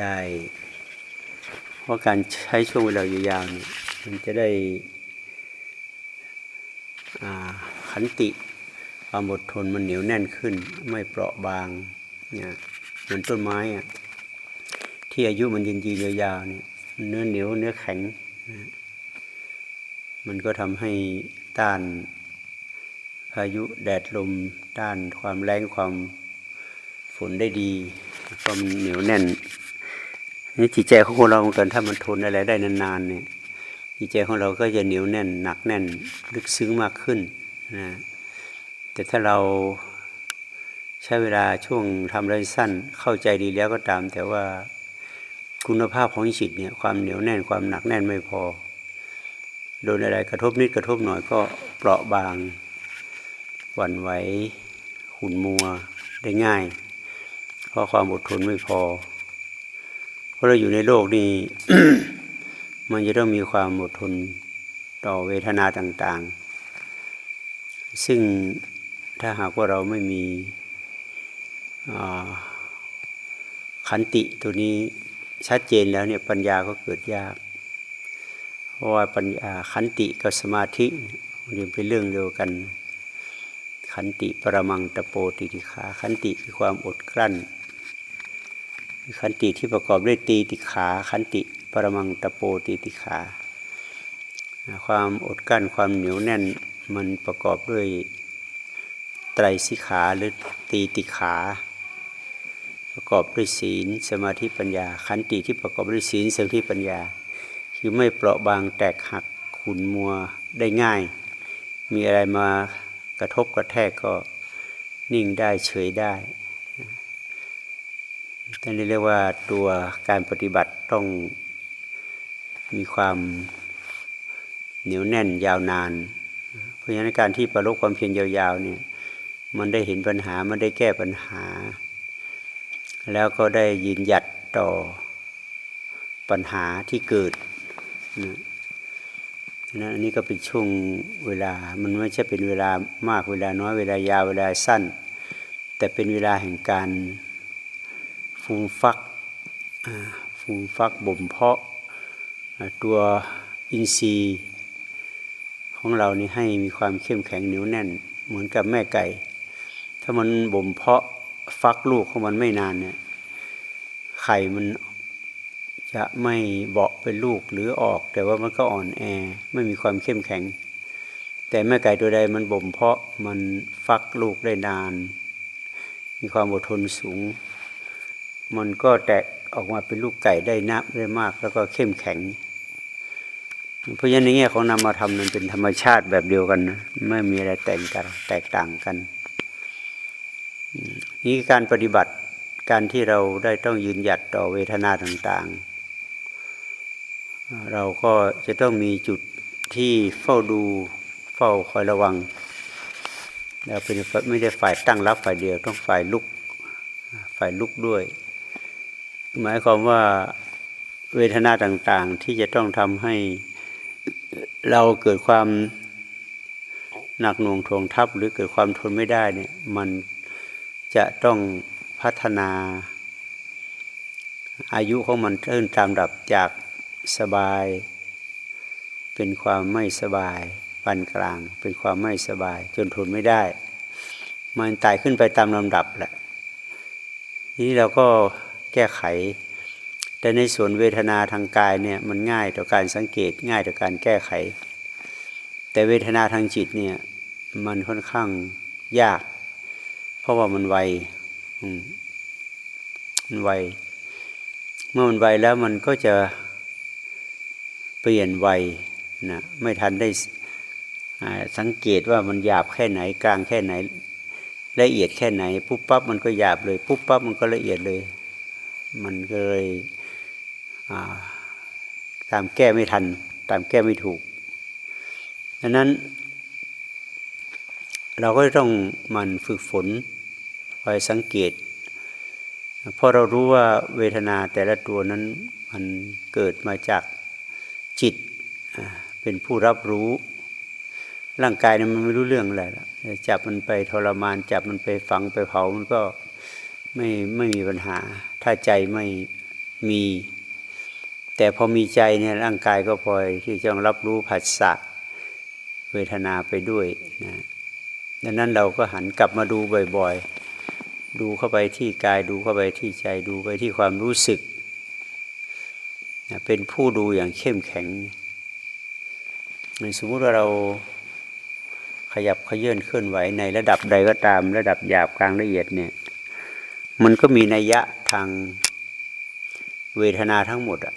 ได้ เพราะการใช้ช่วงเวลายาวๆเนี่ยมันจะได้ขันติความอดทนมันเหนียวแน่นขึ้น ไม่เปราะบางเนี่ยเหมือนต้นไม้อะที่อายุมันยืนยืนยาวๆเนี่ยเนื้อเหนียวเนื้อแข็งนะมันก็ทำให้ต้านพายุแดดลมต้านความแรงความฝนได้ดี ความเหนียวแน่นนี่จิตใจของคนเราเหมือนกันถ้ามันทนอะไรได้นานๆเนี่ยจิตใจของเราก็จะเหนียวแน่น หนักแน่น ลึกซึ้งมากขึ้นนะแต่ถ้าเราใช้เวลาช่วงทำอะไรสั้นเข้าใจดีแล้วก็ตาม แต่ว่าคุณภาพของจิตเนี่ยความเหนียวแน่นความหนักแน่นไม่พอ โดนอะไรกระทบนิดกระทบหน่อยก็เปราะบางหวั่นไหวขุ่นมัวได้ง่าย ราะความอดทนไม่พอ เพราะเราอยู่ในโลกนี้มันจะต้องมีความอดทนต่อเวทนาต่างๆ ซึ่งถ้าหากว่าเราไม่มีขันติตัวนี้ชัดเจนแล้วเนี่ยปัญญาก็เกิดยาก เพราะว่าปัญญาขันติกับสมาธิมันเป็นเรื่องเดียวกัน ขันติปรมังตะโปติติขาขันติคือความอดกลั้น ขันติที่ประกอบด้วยตีติขาขันติปรมังตะโปตีติขา ความอดกั้นความเหนียวแน่นมันประกอบด้วยไตรสิขาหรือตีติขา ประกอบด้วยศีลสมาธิปัญญา ขันติที่ประกอบด้วยศีลสมาธิปัญญา คือไม่เปราะบางแตกหักขุนมัวได้ง่าย มีอะไรมากระทบกระแทกก็นิ่งได้เฉยได้ ท่านเรียกว่าตัวการปฏิบัติต้องมีความเหนียวแน่นยาวนาน เพราะฉะนั้นการที่ประลบความเพียรยาวๆเนี่ยมันได้เห็นปัญหา มันได้แก้ปัญหา แล้วก็ได้ยืนหยัดต่อปัญหาที่เกิดนะนะอันนี้ก็เป็นช่วงเวลา มันไม่ใช่เป็นเวลามากเวลาน้อยเวลายาวเวลาสั้น แต่เป็นเวลาแห่งการ ฟูมฟักฟูมฟักบ่มเพาะตัวอินทรีย์ของเรานี่ให้มีความเข้มแข็งเหนียวแน่น เหมือนกับแม่ไก่ ถ้ามันบ่มเพาะฟักลูกของมันไม่นานเนี่ยไข่มันจะไม่เบาะเป็นลูกหรือออก แต่ว่ามันก็อ่อนแอไม่มีความเข้มแข็ง แต่แม่ไก่ตัวใดมันบ่มเพาะมันฟักลูกได้นาน มีความอดทนสูง มันก็แตกออกมาเป็นลูกไก่ได้นับได้มาก แล้วก็เข้มแข็ง เพราะฉะนั้นในแง่ของนามธรรมมันเป็นธรรมชาติแบบเดียวกันนะไม่มีอะไรแตกันแตกต่างกัน นี่การปฏิบัติการที่เราได้ต้องยืนหยัดต่อเวทนาต่างๆ เราก็จะต้องมีจุดที่เฝ้าดูเฝ้าคอยระวังเราเป็นไม่ได้ฝ่ายตั้งรับฝ่ายเดียวต้องฝ่ายลุกฝ่ายลุกด้วย หมายความว่าเวทนาต่างๆ ที่จะต้องทำให้เราเกิดความหนักหน่วงทวงทับหรือเกิดความทนไม่ได้เนี่ยมันจะต้องพัฒนา อายุของมันเพิ่มตามดับจากสบาย เป็นความไม่สบายปานกลาง เป็นความไม่สบาย จนทนไม่ได้ มันไต่ขึ้นไปตามลำดับแหละทีนี้เราก็ แก้ไข แต่ในส่วนเวทนาทางกายเนี่ยมันง่ายต่อการสังเกตง่ายต่อการแก้ไข แต่เวทนาทางจิตเนี่ยมันค่อนข้างยาก เพราะว่ามันไวมันไวเมื่อมันไวแล้วมันก็จะเปลี่ยนไวนะไม่ทันได้สังเกตว่ามันหยาบแค่ไหนกลางแค่ไหนละเอียดแค่ไหนปุ๊บปั๊บมันก็หยาบเลยปุ๊บปั๊บมันก็ละเอียดเลย มันก็เลยาตามแก้ไม่ทัน ตามแก้ไม่ถูกดังนั้น เราก็ต้องมันฝึกฝนคอยสังเกตเพราะเรารู้ว่าเวทนาแต่ละตัวนั้นมันเกิดมาจากจิตเป็นผู้รับรู้ ร่างกายเนี่ยมันไม่รู้เรื่องอะไรละจับมันไปทรมาน จับมันไปฝังไปเผามันก็ไม่ไม่มีปัญหา ถ้าใจไม่มี แต่พอมีใจเนี่ยร่างกายก็พลอยที่จะต้องรับรู้ผัสสะเวทนาไปด้วยนะดังนั้นเราก็หันกลับมาดูบ่อยๆ ดูเข้าไปที่กายดูเข้าไปที่ใจดูไปที่ความรู้สึกนะเป็นผู้ดูอย่างเข้มแข็งสมมติว่าเราขยับเขยื่อนเคลื่อนไหวในระดับใดก็ตาม ระดับหยาบกลางละเอียดเนี่ย มันก็มีนัยยะ ทางเวทนาทั้งหมดอะ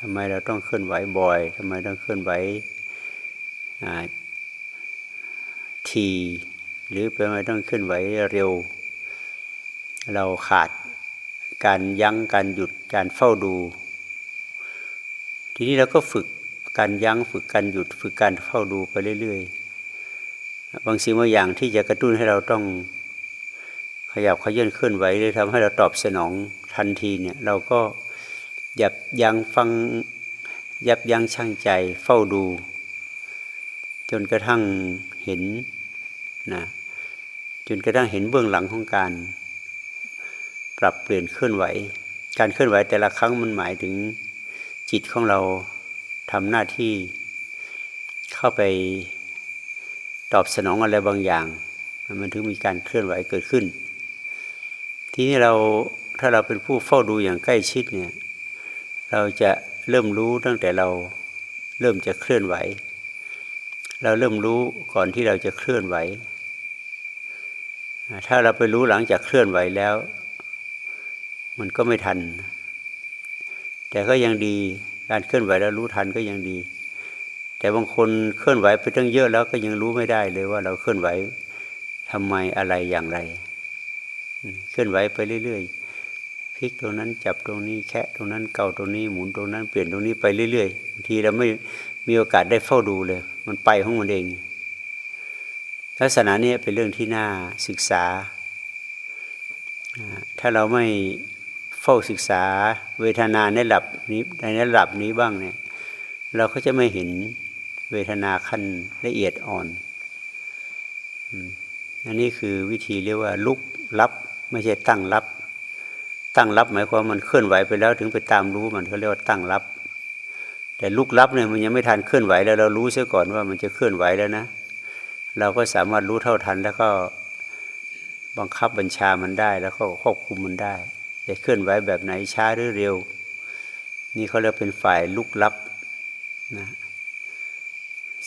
ทำไมเราต้องเคลื่อนไหวบ่อยทำไมต้องเคลื่อนไหวทีหรือทำไมต้องเคลื่อนไหวเร็ว เราขาดการยั้งการหยุดการเฝ้าดู ทีนี้เราก็ฝึกการยั้งฝึกการหยุด ฝึกการเฝ้าดูไปเรื่อยๆบางสิ่งบางอย่างที่จะกระตุ้นให้เราต้อง ยับขยื่นเคลื่อนไหวหรือทำให้เราตอบสนองทันทีเนี่ยเราก็ยับยั้งฟังยับยั้งชั่งใจเฝ้าดู จนกระทั่งเห็นนะจนกระทั่งเห็นเบื้องหลังของการ ปรับเปลี่ยนเคลื่อนไหว การเคลื่อนไหวแต่ละครั้งมันหมายถึงจิตของเราทำหน้าที่เข้าไปตอบสนองอะไรบางอย่าง มันถึงมีการเคลื่อนไหวเกิดขึ้น ทีนี้เราถ้าเราเป็นผู้เฝ้าดูอย่างใกล้ชิดเนี่ย เราจะเริ่มรู้ตั้งแต่เราเริ่มจะเคลื่อนไหว เราเริ่มรู้ก่อนที่เราจะเคลื่อนไหว ถ้าเราไปรู้หลังจากเคลื่อนไหวแล้ว มันก็ไม่ทัน แต่ก็ยังดีการเคลื่อนไหวแล้วรู้ทันก็ยังดี แต่บางคนเคลื่อนไหวไปตั้งเยอะแล้วก็ยังรู้ไม่ได้เลยว่าเราเคลื่อนไหวทำไมอะไรอย่างไร เคลื่อนไหวไปเรื่อยๆพลิกตรงนั้นจับตรงนี้แคะตรงนั้นเกาตรงนี้หมุนตรงนั้นเปลี่ยนตรงนี้ไปเรื่อยๆบางทีเราไม่มีโอกาสได้เฝ้าดูเลย มันไปของมันเองลักษณะนี้เป็นเรื่องที่น่าศึกษา ถ้าเราไม่เฝ้าศึกษาเวทนาในระดับนี้ในระดับนี้บ้างเนี่ย เราก็จะไม่เห็นเวทนาขั้นละเอียดอ่อนอันนี้คือวิธีเรียกว่าลุกรับ ไม่ใช่ตั้งรับ ตั้งรับหมายความมันเคลื่อนไหวไปแล้วถึงไปตามรู้มันเขาเรียกว่าตั้งรับ แต่ลุกรับเนี่ยมันยังไม่ทันเคลื่อนไหวแล้วเรารู้เสียก่อนว่ามันจะเคลื่อนไหวแล้วนะ เราก็สามารถรู้เท่าทันแล้วก็บังคับบัญชามันได้แล้วก็ควบคุมมันได้จะเคลื่อนไหวแบบไหนช้าหรือเร็ว นี่เขาเรียกเป็นฝ่ายลุกลับนะ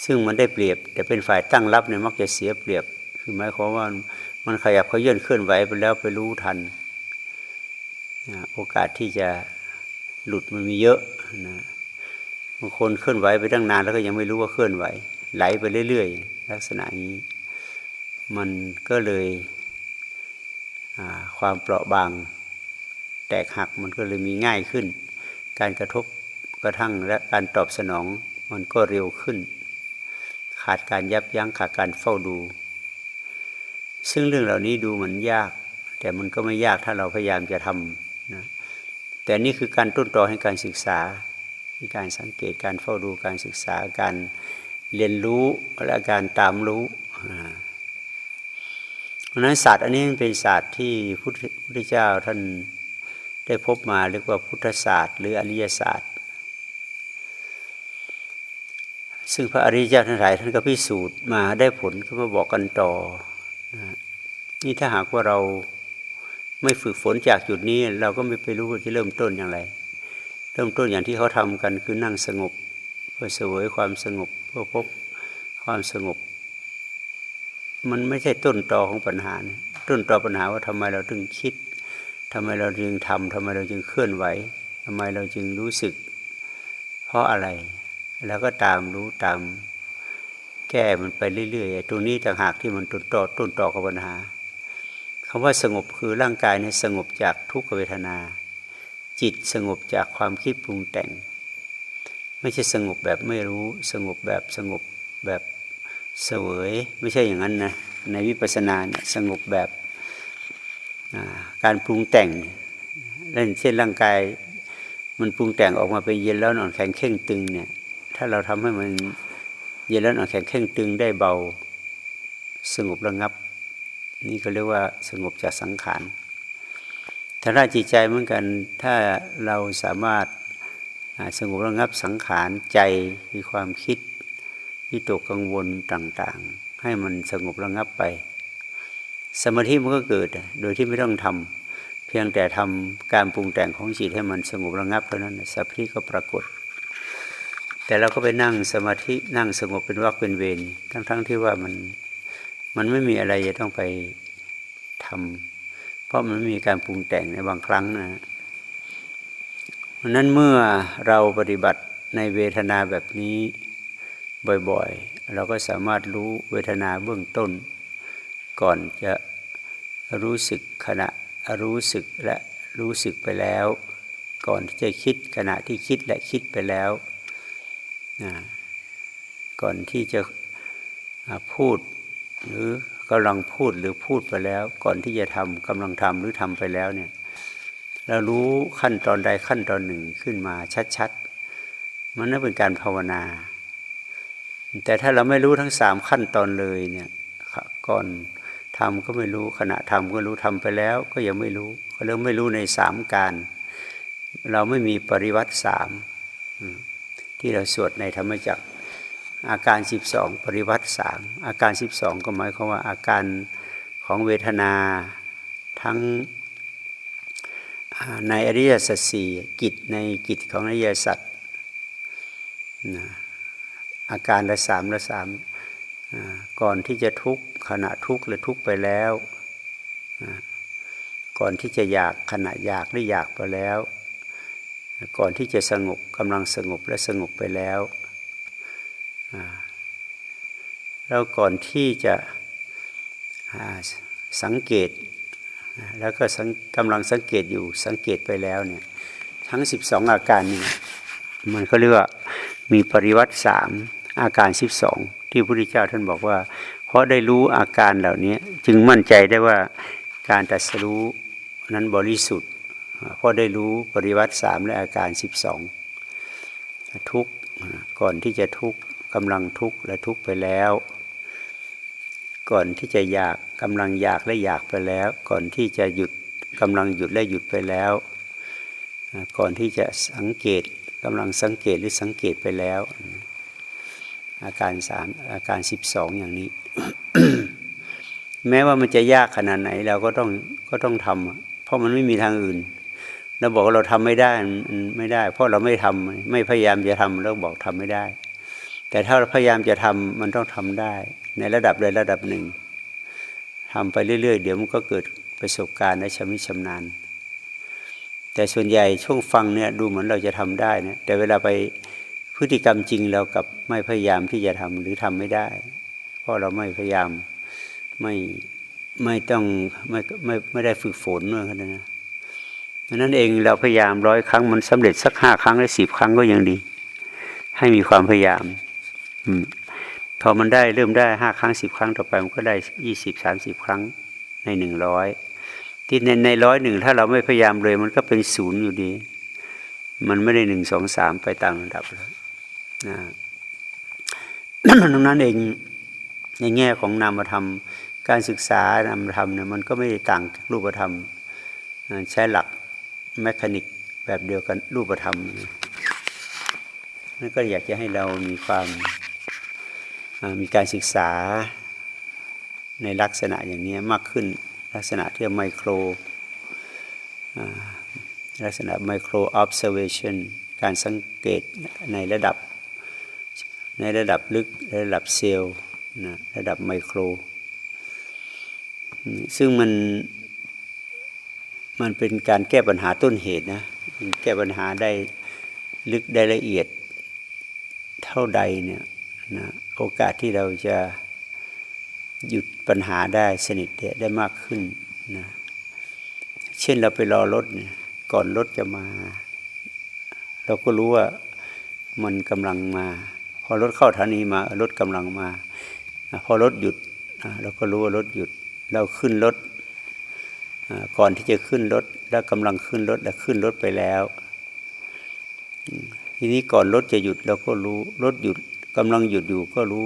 ซึ่งมันได้เปรียบ แต่เป็นฝ่ายตั้งรับเนี่ยมักจะเสียเปรียบ คือหมายความว่า มันขยับเขาเยื่นเคลื่อนไหวไปแล้วไปรู้ทันโอกาสที่จะหลุดมันมีเยอะนะบางคนเคลื่อนไหวไปตั้งนานแล้วก็ยังไม่รู้ว่าเคลื่อนไหว ไหลไปเรื่อยๆ ลักษณะนี้ มันก็เลยความเปราะบาง แตกหักมันก็เลยมีง่ายขึ้น การกระทบกระทั่งและการตอบสนองมันก็เร็วขึ้น ขาดการยับยั้งขาดการเฝ้าดู ซึ่งเรื่องเหล่านี้ดูเหมือนยาก แต่มันก็ไม่ยากถ้าเราพยายามจะทำนะแต่นี่คือการต้นตอให้การศึกษาการสังเกตการเฝ้าดูการศึกษาการเรียนรู้และการตามรู้เพราะนั้นศาสตร์อันนี้เป็นศาสตร์ที่พระพุทธเจ้าท่านได้พบมาเรียกว่าพุทธศาสตร์ หรืออริยศาสตร์ ซึ่งพระอริยเจ้าทั้งหลายท่านก็พิสูจน์มาได้ผลก็มาบอกกันต่อ นี่ถ้าหากว่าเราไม่ฝึกฝนจากจุดนี้ เราก็ไม่ไปรู้ว่าที่เริ่มต้นอย่างไร เริ่มต้นอย่างที่เขาทำกันคือนั่งสงบเพื่อเสวยความสงบเพื่อพบความสงบ มันไม่ใช่ต้นตอของปัญหาต้นตอปัญหาว่าทำไมเราถึงคิดทำไมเราจึงทำทำไมเราจึงเคลื่อนไหวทำไมเราจึงรู้สึก เพราะอะไร แล้วก็ตามรู้ตาม แก้มันไปเรื่อยๆตรงนี้ต่างหากที่มันต้นต่อต้นต่อกับปัญหาคำว่าสงบคือร่างกายเนี่ยสงบจากทุกขเวทนา จิตสงบจากความคิดปรุงแต่ง ไม่ใช่สงบแบบไม่รู้ สงบแบบสงบแบบเสวย ไม่ใช่อย่างนั้นนะในวิปัสสนาเนี่ยสงบแบบการปรุงแต่งเล่นเช่นร่างกายมันปรุงแต่งออกมาเป็นเย็นแล้วนอนแข็งเข่งตึงเนี่ยถ้าเราทำให้มัน เย็นแล้วนอนแข็งเข่งตึงได้เบาสงบระงับ นี่ก็เรียกว่าสงบจากสังขารถ้าด้านจิตใจเหมือนกันถ้าเราสามารถสงบระงับสังขารใจมีความคิดวิตกกังวลต่างๆ ให้มันสงบระงับไป สมาธิมันก็เกิดโดยที่ไม่ต้องทำเพียงแต่ทำการปรุงแต่งของจิตให้มันสงบระงับเท่านั้นสมาธิก็ปรากฏ แต่เราก็ไปนั่งสมาธินั่งสงบเป็นวักเป็นเวรทั้งๆทที่ว่ามันมันไม่มีอะไรจะต้องไปทำเพราะมันไม่มีการปรุงแต่งในบางครั้งนะเพราะนั้นเมื่อเราปฏิบัติในเวทนาแบบนี้บ่อยๆ เราก็สามารถรู้เวทนาเบื้องต้น ก่อนจะรู้สึกขณะรู้สึกและรู้สึกไปแล้ว ก่อนที่จะคิดขณะที่คิดและคิดไปแล้ว นะก่อนที่จะพูดหรือกำลังพูดหรือพูดไปแล้ว ก่อนที่จะทำกำลังทำหรือทำไปแล้วเนี่ยเรารู้ขั้นตอนใดขั้นตอนหนึ่งขึ้นมาชัดๆ มันนั่นเป็นการภาวนา แต่ถ้าเราไม่รู้ทั้งสามขั้นตอนเลยเนี่ยก่อนทำก็ไม่รู้ขณะทำก็รู้ทำไปแล้ว ก็ยังไม่รู้ก็เริ่มไม่รู้ในสามการ เราไม่มีปริวัติสาม ที่เราสวดในธรรมจักรอาการ 12 ปริวัติสามอาการ 12 ก็หมายความว่าอาการของเวทนาทั้งในอริยสัจสี่กิจในกิจของอริยสัจนะอาการละสามละสามก่อนที่จะทุกข์ขณะทุกข์หรือทุกข์ไปแล้ว ก่อนที่จะอยากขณะอยากหรืออยากไปแล้ว ก่อนที่จะสงบกำลังสงบและสงบไปแล้วแล้วก่อนที่จะสังเกตแล้วก็กำลังสังเกตอยู่สังเกตไปแล้วเนี่ยทั้ง 12 อาการนี้มันก็เรียกว่ามีปริวัติสามอาการ 12 ที่พระพุทธเจ้าท่านบอกว่า เพราะได้รู้อาการเหล่านี้จึงมั่นใจได้ว่าการตรัสรู้นั้นบริสุทธิ์ เพราะได้รู้ปริวัติสามและอาการ 12 ทุกก่อนที่จะทุกกำลังทุกและทุกไปแล้ว ก่อนที่จะอยากกำลังอยากและอยากไปแล้ว ก่อนที่จะหยุดกำลังหยุดและหยุดไปแล้ว ก่อนที่จะสังเกตกำลังสังเกตหรือสังเกตไปแล้ว อาการสามอาการ 12 อย่างนี้ แม้ว่ามันจะยากขนาดไหนเราก็ต้องก็ต้องทำเพราะมันไม่มีทางอื่น เราบอกว่าเราทำไม่ได้มันไม่ได้ เพราะเราไม่ทำไม่พยายามจะทำเราบอกทำไม่ได้ แต่ถ้าเราพยายามจะทำมันต้องทำได้ ในระดับใดระดับหนึ่งทำไปเรื่อย ๆ เดี๋ยวมันก็เกิดประสบการณ์และชำนิชำนาญ แต่ส่วนใหญ่ช่วงฟังเนี่ยดูเหมือนเราจะทำได้นะแต่เวลาไปพฤติกรรมจริงเรากับไม่พยายามที่จะทำหรือทำไม่ได้ เพราะเราไม่พยายามไม่ไม่ต้องไม่ไม่ไม่ได้ฝึกฝนเมื่อกันนะ ดังนั้นเองเราพยายามร้อยครั้งมันสำเร็จสักห้าครั้งหรือสิบครั้งก็ยังดี ให้มีความพยายามอืมพอมันได้เริ่มได้ห้าครั้งสิบครั้งต่อไปมันก็ได้ยี่สิบสามสิบครั้งในหนึ่งร้อยที่ในในร้อยหนึ่งถ้าเราไม่พยายามเลย มันก็เป็นศูนย์อยู่ดี มันไม่ได้หนึ่งสองสามไปตามระดับแล้วนะดังนั้นเองในแง่ของนามธรรม การศึกษานามธรรมเนี่ยมันก็ไม่ได้ต่างรูปธรรมใช้หลัก แมคานิกแบบเดียวกันรูปธรรมนั่นก็อยากจะให้เรามีความมีการศึกษาในลักษณะอย่างนี้มากขึ้นลักษณะที่ไมโครลักษณะไมโคร observation การสังเกตในระดับในระดับลึกระดับเซลล์นะระดับไมโคร ซึ่งมัน มันเป็นการแก้ปัญหาต้นเหตุนะแก้ปัญหาได้ลึกได้ละเอียดเท่าใดเนี่ยนะโอกาสที่เราจะหยุดปัญหาได้สนิทเนี่ยได้มากขึ้นนะเช่นเราไปรอรถเนี่ยก่อนรถจะมา เราก็รู้ว่ามันกำลังมา พอรถเข้าฐานีมารถกำลังมา พอรถหยุดเราก็รู้ว่ารถหยุด เราขึ้นรถ ก่อนที่จะขึ้นรถแล้วกำลังขึ้นรถแล้วขึ้นรถไปแล้ว ทีนี้ก่อนรถจะหยุดเราก็รู้รถหยุดกำลังหยุดอยู่ก็รู้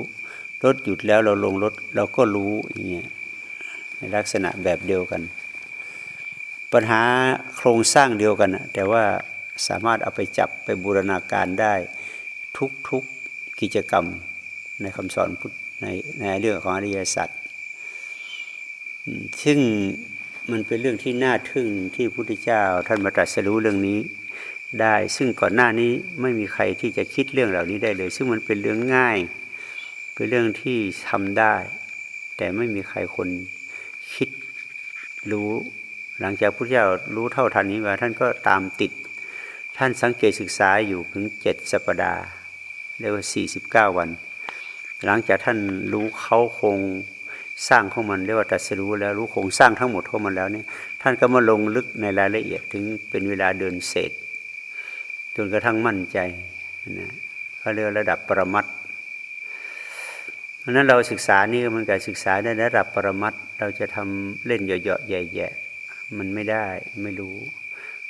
รถหยุดแล้วเราลงรถเราก็รู้อย่างเงี้ยในลักษณะแบบเดียวกัน ปัญหาโครงสร้างเดียวกันนะแต่ว่าสามารถเอาไปจับไปบูรณาการได้ทุกๆกกิจกรรมในคำสอนพุทธในในเรื่องของอริยสัจซึ่ง มันเป็นเรื่องที่น่าทึ่งที่พระพุทธเจ้าท่านมาตรัสรู้เรื่องนี้ได้ ซึ่งก่อนหน้านี้ไม่มีใครที่จะคิดเรื่องเหล่านี้ได้เลย ซึ่งมันเป็นเรื่องง่าย เป็นเรื่องที่ทำได้ แต่ไม่มีใครคนคิดรู้ หลังจากพระพุทธเจ้ารู้เท่าทันนี้มาท่านก็ตามติด ท่านสังเกตศึกษาอยู่ถึงเจ็ดสัปดาห์เรียกว่าสี่สิบเก้าวัน หลังจากท่านรู้เขาคง สร้างของมันเรียกว่าตรัสรู้แล้วรู้โครงสร้างทั้งหมดของมันแล้วนี่ท่านก็มาลงลึกในรายละเอียดถึงเป็นเวลาเดินเศษจนกระทั่งมั่นใจนะเขาเรียกระดับปรมัตถ์เพราะฉะนั้นเราศึกษานี่มันกับศึกษาในระดับปรมัตถ์เราจะทำเล่นเหยาะๆแย่ๆมันไม่ได้ไม่รู้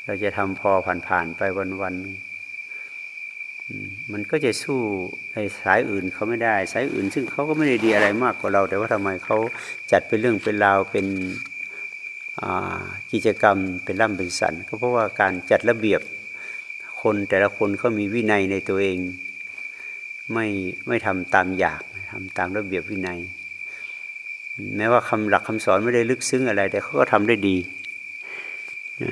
เราจะทำพอผ่านๆไปวันๆ มันก็จะสู้ในสายอื่นเขาไม่ได้ สายอื่น ซึ่งเขาก็ไม่ได้ดีอะไรมากกว่าเรา แต่ว่าทำไมเขาจัดเป็นเรื่องเป็นราวเป็นกิจกรรมเป็นร่ำเป็นสันก็เพราะว่าการจัดระเบียบคนแต่ละคนเขามีวินัยในตัวเอง ไม่ไม่ทำตามอยากทำตามระเบียบวินัย แม้ว่าคำหลักคำสอนไม่ได้ลึกซึ้งอะไร แต่เขาก็ทำได้ดีนะ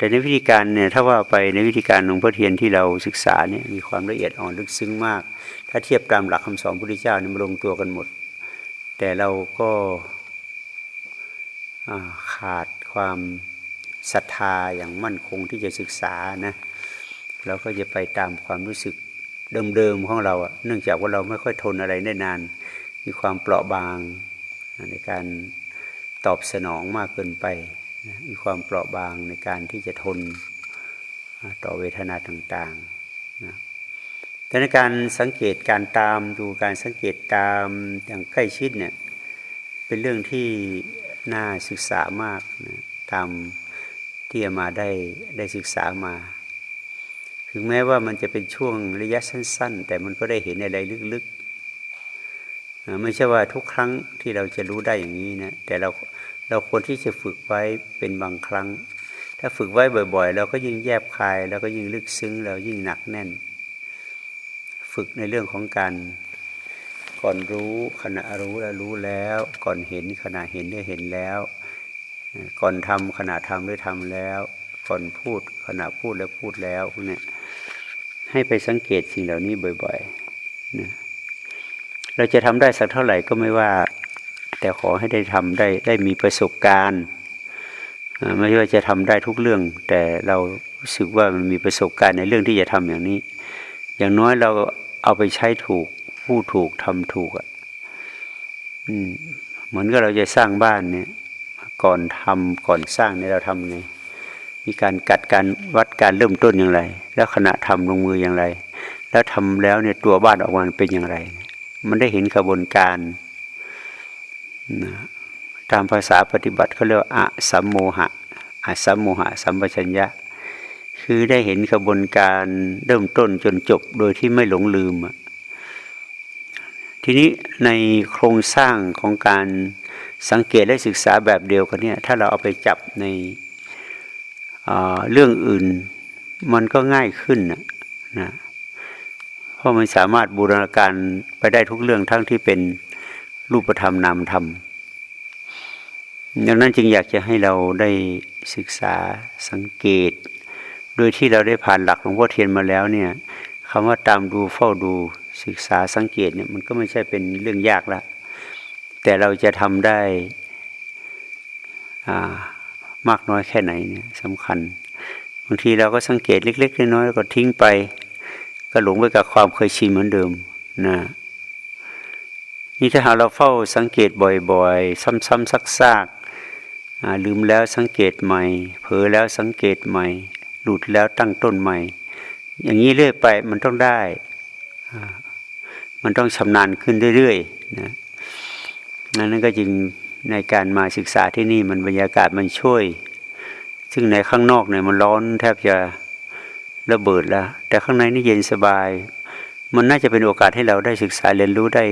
แต่ในวิธีการเนี่ยถ้าว่าไปในวิธีการหลวงพ่อเทียนที่เราศึกษาเนี่ยมีความละเอียดอ่อนลึกซึ้งมาก ถ้าเทียบตามหลักคำสอนพระพุทธเจ้าเนี่ยมันลงตัวกันหมด แต่เราก็าขาดความศรัทธาอย่างมั่นคงที่จะศึกษานะเราก็จะไปตามความรู้สึกเดิมๆของเราอะเนื่องจากว่าเราไม่ค่อยทนอะไรได้นาน มีความเปราะบางในการตอบสนองมากเกินไป มีความเปราะบางในการที่จะทนต่อเวทนาต่างๆนะแต่ในการสังเกตการตามดูการสังเกตตามอย่างใกล้ชิดเนี่ยเป็นเรื่องที่น่าศึกษามากนะตามที่มาได้ได้ศึกษามา ถึงแม้ว่ามันจะเป็นช่วงระยะสั้น ๆ แต่มันก็ได้เห็นอะไรลึกๆ ไม่ใช่ว่าทุกครั้งที่เราจะรู้ได้อย่างนี้นะแต่เรา เราควรที่จะฝึกไว้เป็นบางครั้ง ถ้าฝึกไว้บ่อย ๆ เราก็ยิ่งแยบคายเราก็ยิ่งลึกซึ้งเรายิ่งหนักแน่น ฝึกในเรื่องของการก่อนรู้ขณะรู้แล้วรู้แล้ว ก่อนเห็นขณะเห็นได้เห็นแล้ว ก่อนทำขณะทำได้ทำแล้ว ก่อนพูดขณะพูดแล้วพูดแล้วพวกเนี้ยให้ไปสังเกตสิ่งเหล่านี้บ่อยๆนะเราจะทำได้สักเท่าไหร่ก็ไม่ว่า แต่ขอให้ได้ทำได้ได้มีประสบการณ์ไม่ว่าจะทำได้ทุกเรื่อง แต่เรารู้สึกว่ามันมีประสบการณ์ในเรื่องที่จะทำอย่างนี้ อย่างน้อยเราเอาไปใช้ถูกพูดถูกทำถูกอะอืมเหมือนกับเราจะสร้างบ้านเนี่ย ก่อนทำก่อนสร้างเนี่ยเราทำไงมีการกัดการวัดการเริ่มต้นอย่างไร แล้วขณะทำลงมืออย่างไร แล้วทำแล้วเนี่ยตัวบ้านออกมาเป็นอย่างไร มันได้เห็นกระบวนการ นะตามภาษาปฏิบัติเขาเรียกอะสัมโมหะอะสัมโมหะ สัมปชัญญะ คือได้เห็นกระบวนการเริ่มต้นจนจบโดยที่ไม่หลงลืม ทีนี้ในโครงสร้างของการสังเกตและศึกษาแบบเดียวกันเนี่ยถ้าเราเอาไปจับในเรื่องอื่นมันก็ง่ายขึ้นนะนะเพราะมันสามารถบูรณาการไปได้ทุกเรื่องทั้งที่เป็น รูปธรรมนามธรรมดังนั้นจึงอยากจะให้เราได้ศึกษาสังเกต โดยที่เราได้ผ่านหลักหลวงพ่อเทียนมาแล้วเนี่ยคำว่าตามดูเฝ้าดูศึกษาสังเกตเนี่ยมันก็ไม่ใช่เป็นเรื่องยากละแต่เราจะทำได้อ่ามากน้อยแค่ไหนเนี่ยสำคัญบางทีเราก็สังเกตเล็ก ๆ น้อยๆแล้วก็ทิ้งไป ก็หลงไปกับความเคยชินเหมือนเดิมนะ นี่ถ้าหาเราเฝ้าสังเกตบ่อยๆ ซ้ำๆซักๆลืมแล้วสังเกตใหม่ เผลอแล้วสังเกตใหม่ หลุดแล้วตั้งต้นใหม่ อย่างนี้เรื่อยไปมันต้องได้ มันต้องชำนาญขึ้นเรื่อยๆนะนั่นก็จึงในการมาศึกษาที่นี่มันบรรยากาศมันช่วย ซึ่งในข้างนอกเนี่ยมันร้อนแทบจะระเบิดแล้ว แต่ข้างในนี่เย็นสบาย มันน่าจะเป็นโอกาสให้เราได้ศึกษาเรียนรู้ได้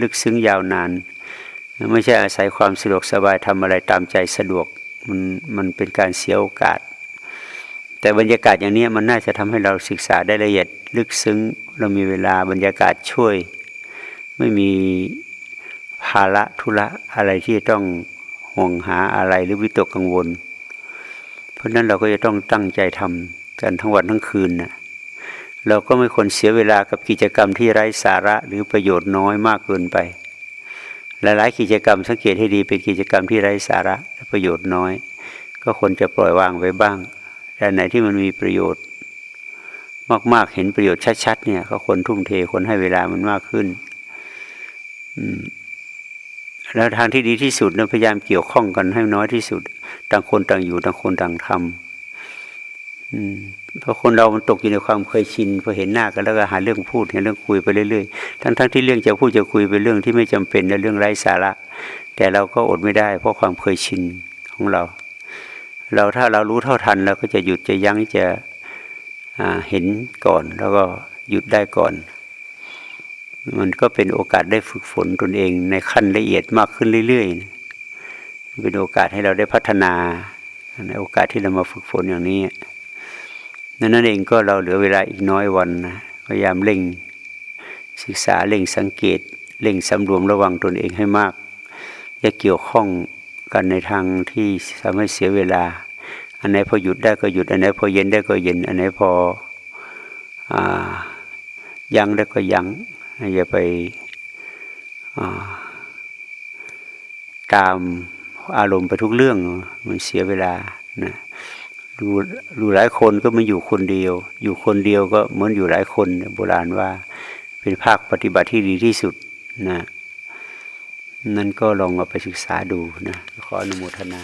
ลึกซึ้งยาวนาน ไม่ใช่อาศัยความสะดวกสบายทำอะไรตามใจสะดวกมันมันเป็นการเสียโอกาส แต่บรรยากาศอย่างนี้มันน่าจะทำให้เราศึกษาได้ละเอียดลึกซึ้งเรามีเวลาบรรยากาศช่วย ไม่มีภาระธุระอะไรที่ต้องห่วงหาอะไรหรือวิตกกังวล เพราะนั้นเราก็จะต้องตั้งใจทำกันทั้งวันทั้งคืนนะ เราก็ไม่ควรเสียเวลากับกิจกรรมที่ไร้สาระหรือประโยชน์น้อยมากเกินไป หลายๆกิจกรรมสังเกตให้ดีเป็นกิจกรรมที่ไร้สาระและประโยชน์น้อย ก็ควรจะปล่อยวางไว้บ้าง แต่ไหนที่มันมีประโยชน์ มากๆเห็นประโยชน์ชัดๆเนี่ยก็ควรทุ่มเทควรให้เวลามันมากขึ้นแล้วทางที่ดีที่สุดนี่ยพยายามเกี่ยวข้องกันให้น้อยที่สุด ต่างคนต่างอยู่ต่างคนต่างทำ เพราะคนเรามันตกอยู่ในความเคยชินพอเห็นหน้ากันแล้วก็หาเรื่องพูดหาเรื่องคุยไปเรื่อยๆ ทั้งๆที่เรื่องจะพูดจะคุยเป็นเรื่องที่ไม่จำเป็นและเรื่องไร้สาระ แต่เราก็อดไม่ได้ เพราะความเคยชินของเรา เราถ้าเรารู้เท่าทันเราก็จะหยุดจะยั้งจะเห็นก่อน แล้วก็หยุดได้ก่อน มันก็เป็นโอกาสได้ฝึกฝนตนเองในขั้นละเอียดมากขึ้นเรื่อยๆ เป็นโอกาสให้เราได้พัฒนาในโอกาสที่เรามาฝึกฝนอย่างนี้ นั่นนั่นเองก็เราเหลือเวลาอีกน้อยวันนะพยายามเร่งศึกษาเร่งสังเกตเร่งสำรวมระวังตนเองให้มาก อย่าเกี่ยวข้องกันในทางที่ทำให้เสียเวลา อันไหนพอหยุดได้ก็หยุด อันไหนพอเย็นได้ก็เย็น อันไหนพออยั้งได้ก็ยั้งอย่าไปตามอารมณ์ไปทุกเรื่องมันเสียเวลานะ ดูดูหลายคนก็ไม่อยู่คนเดียว อยู่คนเดียวก็เหมือนอยู่หลายคนโบราณว่า เป็นภาคปฏิบัติที่ดีที่สุดนะนั่นก็ลองเอาไปศึกษาดูนะขออนุโมทนา